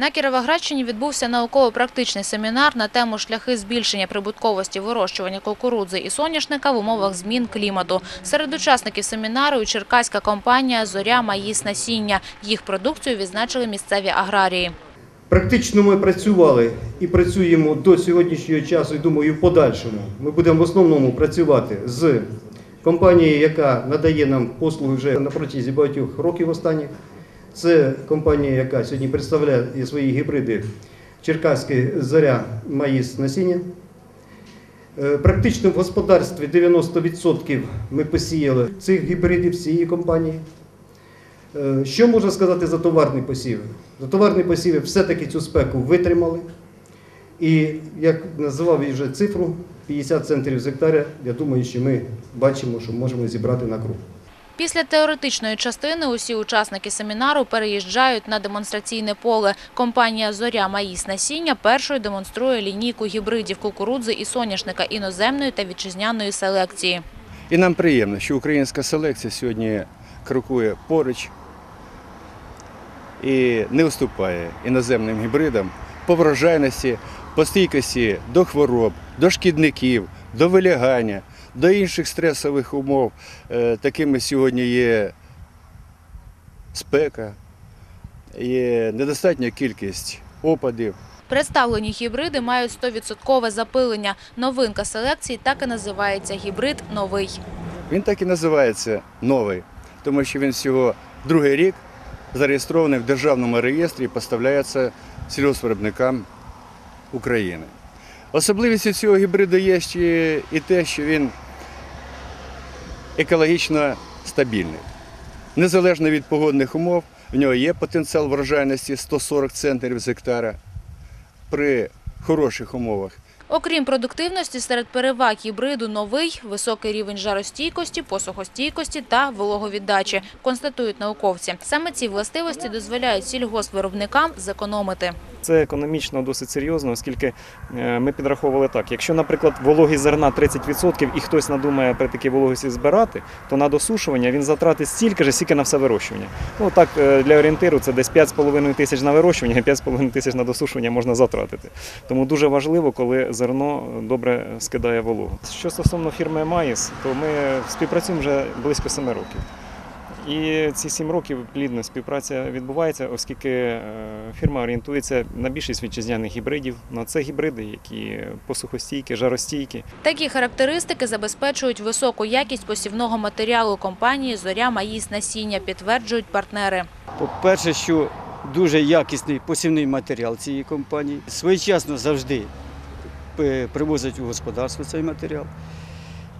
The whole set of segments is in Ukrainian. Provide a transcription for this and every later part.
На Кіровоградщині відбувся науково-практичний семінар на тему шляхи збільшення прибутковості вирощування кукурудзи і соняшника в умовах змін клімату. Серед учасників семінару черкаська компанія «Зоря Маїс Насіння». Їх продукцію відзначили місцеві аграрії. Практично ми працювали і працюємо до сьогоднішнього часу, і думаю, в подальшому. Ми будемо в основному працювати з компанією, яка надає нам послуги вже на протязі багатьох років останніх. Це компанія, яка сьогодні представляє свої гібриди Черкаське зоря маїс насіння. Е, Практично в господарстві 90% ми посіяли цих гібридів цієї компанії. Е, Що можна сказати за товарні посіви? За товарні посіви все-таки цю спеку витримали. І як називав я вже цифру 50 центрів з гектаря, я думаю, що ми бачимо, що можемо зібрати на круг. Після теоретичної частини усі учасники семінару переїжджають на демонстраційне поле. Компанія «Зоря Маїс Насіння» першою демонструє лінійку гібридів кукурудзи і соняшника іноземної та вітчизняної селекції. І нам приємно, що українська селекція сьогодні крокує поруч і не уступає іноземним гібридам по врожайності, по стійкості до хвороб, до шкідників, до вилягання, до інших стресових умов. Е, Такими сьогодні є спека, є недостатня кількість опадів. Представлені гібриди мають 100% запилення. Новинка селекції так і називається гібрид «Новий». Він так і називається новий, тому що він всього другий рік зареєстрований в державному реєстрі і поставляється сільгоспвиробникам України. Особливістю цього гібриду є ще і те, що він екологічно стабільний. Незалежно від погодних умов, в нього є потенціал врожайності 140 центнерів з гектара при хороших умовах. Окрім продуктивності, серед переваг гібриду новий – високий рівень жаростійкості, посухостійкості та вологовіддачі, констатують науковці. Саме ці властивості дозволяють сільгоспвиробникам зекономити. Це економічно досить серйозно, оскільки е, ми підраховували так: якщо, наприклад, вологість зерна 30% і хтось надумає при такій вологості збирати, то на досушування він затратить стільки ж, скільки на все вирощування. Ну так е, для орієнтиру це десь 5,5 тисяч на вирощування, і 5,5 тисяч на досушування можна затратити. Тому дуже важливо, коли зерно добре скидає вологу. Що стосовно фірми Маїс, то ми співпрацюємо вже близько 7 років. І ці сім років плідна співпраця відбувається, оскільки е, фірма орієнтується на більшість вітчизняних гібридів. На це гібриди, які посухостійкі, жаростійкі. Такі характеристики забезпечують високу якість посівного матеріалу компанії «Зоря Маїс Насіння», підтверджують партнери. По-перше, що дуже якісний посівний матеріал цієї компанії. Своєчасно завжди привозять у господарство цей матеріал.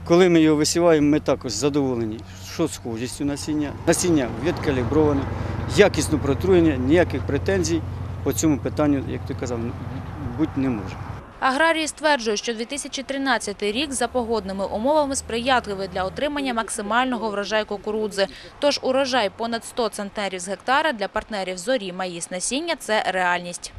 Коли ми його висіваємо, ми також задоволені, що схожістю насіння. Насіння відкаліброване, якісно протруєння, ніяких претензій по цьому питанню, як ти казав, бути не може. Аграрії стверджують, що 2013 рік за погодними умовами сприятливий для отримання максимального врожаю кукурудзи. Тож урожай понад 100 центнерів з гектара для партнерів «Зорі Маїс Насіння» – це реальність.